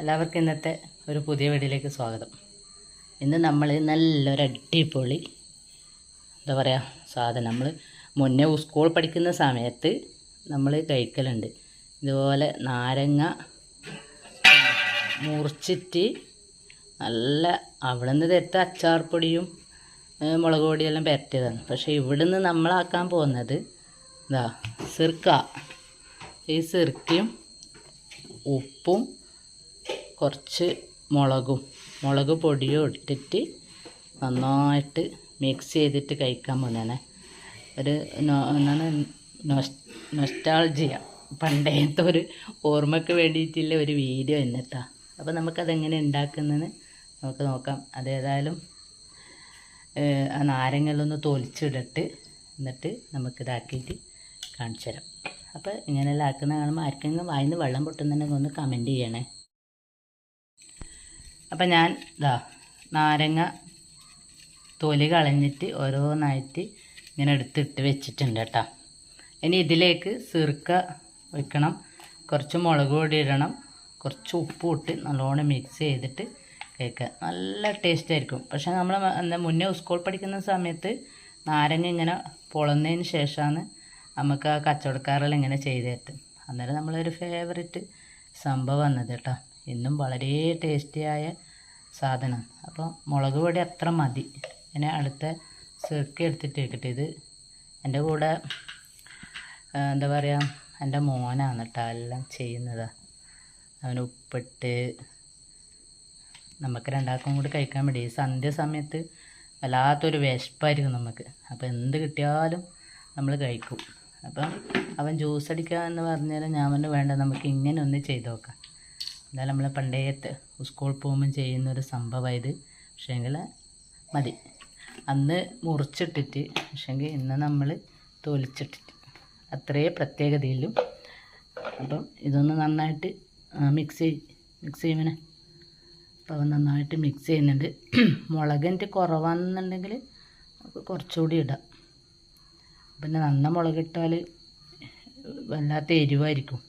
എല്ലാവർക്കും ഇന്നത്തെ ഒരു പുതിയ വീഡിയോയിലേക്ക് സ്വാഗതം. ഇന്ന് നമ്മൾ നല്ലൊരു അടിപൊളി എന്താ പറയുക സാധനം. നമ്മൾ മുന്നേ സ്കൂൾ പഠിക്കുന്ന സമയത്ത് നമ്മൾ കഴിക്കലുണ്ട്. ഇതുപോലെ നാരങ്ങ മുറിച്ചിട്ട് നല്ല അവിടെ നിന്ന് തരുത്ത അച്ചാർപ്പൊടിയും മുളക് പൊടിയെല്ലാം പുരട്ടിയതാണ്. പക്ഷേ ഇവിടുന്ന് നമ്മളാക്കാൻ പോകുന്നത് ഇതാ സിർക്ക. ഈ സിർക്കയും ഉപ്പും കുറച്ച് മുളകും മുളക് പൊടിയും ഇട്ടിട്ട് നന്നായിട്ട് മിക്സ് ചെയ്തിട്ട് കഴിക്കാൻ പോകുന്നതാണ് ഒരു നൊസ്റ്റാൾജിയ പണ്ടത്തെ ഒരു ഓർമ്മയ്ക്ക് വേണ്ടിയിട്ടുള്ള ഒരു വീഡിയോ എന്നിട്ടാ അപ്പോൾ നമുക്കതെങ്ങനെ ഉണ്ടാക്കുന്നതെന്ന് നമുക്ക് നോക്കാം. അതേതായാലും ആ നാരങ്ങലൊന്ന് തൊലിച്ചിടട്ട് എന്നിട്ട് നമുക്കിതാക്കിയിട്ട് കാണിച്ചു തരാം അപ്പോൾ ഇങ്ങനെയെല്ലാം ആക്കുന്ന കാണുമ്പോൾ ആർക്കെങ്കിലും വായിന്ന് വെള്ളം പൊട്ടുന്നുണ്ടെങ്കിൽ ഒന്ന് കമന്റ് ചെയ്യണേ. അപ്പം ഞാൻ ഇതാ നാരങ്ങ തൊലി കളഞ്ഞിട്ട് ഓരോന്നായിട്ട് ഇങ്ങനെ എടുത്തിട്ട് വെച്ചിട്ടുണ്ട് കേട്ടോ. ഇനി ഇതിലേക്ക് സിർക്ക വെക്കണം കുറച്ച് മുളക് പൊടി ഇടണം കുറച്ച് ഉപ്പും ഇട്ട് നല്ലോണം മിക്സ് ചെയ്തിട്ട് കേൾക്കുക നല്ല ടേസ്റ്റ് ആയിരിക്കും. പക്ഷേ നമ്മൾ എന്താ മുന്നേ സ്കൂൾ പഠിക്കുന്ന സമയത്ത് നാരങ്ങ ഇങ്ങനെ പൊളന്നതിന് ശേഷമാണ് നമുക്ക് ആ കച്ചവടക്കാരെല്ലാം ഇങ്ങനെ ചെയ്ത് അന്നേരം നമ്മളൊരു ഫേവററ്റ് സംഭവം വന്നത് കേട്ടോ. ഇന്നും വളരെ ടേസ്റ്റിയായ സാധനം അപ്പോൾ മുളക് പൊടി അത്ര മതി. ഞാൻ അടുത്ത സിർക്ക എടുത്തിട്ട് വെക്കട്ടെ. ഇത് എന്റെ കൂടെ എന്താ പറയുക എന്റെ മോനാണ് കേട്ടോ എല്ലാം ചെയ്യുന്നത്. അവന് ഉപ്പിട്ട് നമുക്ക് രണ്ടാൾക്കും കൂടി കഴിക്കാൻ വേണ്ടി. ഈ സന്ധ്യ സമയത്ത് വല്ലാത്തൊരു വിശപ്പായിരിക്കും നമുക്ക്. അപ്പോൾ എന്ത് കിട്ടിയാലും നമ്മൾ കഴിക്കും. അപ്പം അവൻ ജ്യൂസ് അടിക്കുക എന്ന് പറഞ്ഞാൽ ഞാൻ പറഞ്ഞു വേണ്ട നമുക്ക് ഇങ്ങനെ ഒന്ന് ചെയ്ത് നോക്കാം. എന്തായാലും നമ്മൾ പണ്ടേത്തെ സ്കൂൾ പോകുമ്പം ചെയ്യുന്ന ഒരു സംഭവമായത് പക്ഷേങ്കിൽ മതി. അന്ന് മുറിച്ചിട്ടിട്ട് പക്ഷേങ്കിൽ ഇന്ന് നമ്മൾ തൊലിച്ചിട്ടിട്ട് അത്രേ പ്രത്യേകതയിലും അപ്പം ഇതൊന്ന് നന്നായിട്ട് മിക്സ് ചെയ് മിക്സ് ചെയ്യുമനെ. അപ്പം നന്നായിട്ട് മിക്സ് ചെയ്യുന്നുണ്ട്. മുളകിന്റെ കുറവാണെന്നുണ്ടെങ്കിൽ കുറച്ചുകൂടി ഇടാം. പിന്നെ നന്ന മുളകിട്ടാൽ വല്ലാത്ത എരിവായിരിക്കും.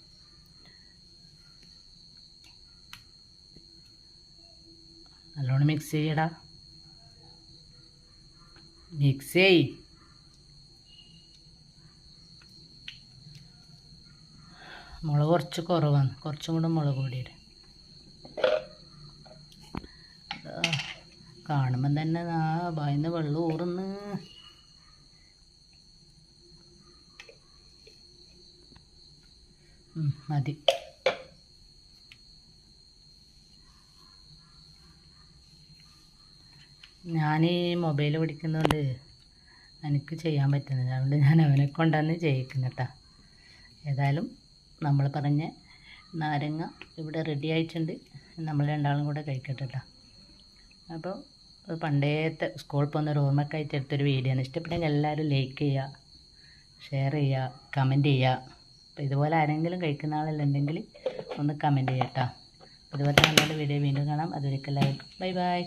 നല്ലോണം മിക്സ് ചെയ്യടാ. മിക്സ് ചെയ്. മുളക് കുറച്ച് കുറവാണ്. കുറച്ചും കൂടെ മുളക് പൊടി ഇടാം. കാണുമ്പം തന്നെ ആ ഭയന്ന് വെള്ളം ഊറുന്ന്. മതി. ഞാൻ മൊബൈൽ പഠിക്കുന്നതുകൊണ്ട് എനിക്ക് ചെയ്യാൻ പറ്റുന്നില്ല. അതുകൊണ്ട് ഞാൻ അവനെ കൊണ്ടാണ് ചെയ്യിക്കുന്നത് കേട്ടോ ഏതായാലും നമ്മൾ പറഞ്ഞ നാരങ്ങ ഇവിടെ റെഡി ആയിട്ടുണ്ട്. നമ്മൾ രണ്ടാളും കൂടെ കഴിക്കട്ടെ കേട്ടോ അപ്പോൾ പണ്ടേത്തെ സ്കൂളിൽ പോകുന്ന ഒരു ആയിട്ട് എടുത്തൊരു വീഡിയോ ആണ്. ഇഷ്ടപ്പെട്ടെങ്കിൽ എല്ലാവരും ലൈക്ക് ചെയ്യുക ഷെയർ ചെയ്യുക കമന്റ് ചെയ്യുക അപ്പോൾ ഇതുപോലെ ആരെങ്കിലും കഴിക്കുന്ന ആളല്ലുണ്ടെങ്കിൽ ഒന്ന് കമന്റ് ചെയ്യാം കേട്ടോ നല്ലൊരു വീഡിയോ വീണ്ടും കാണാം. അതൊരിക്കലായിരിക്കും ബൈ ബൈ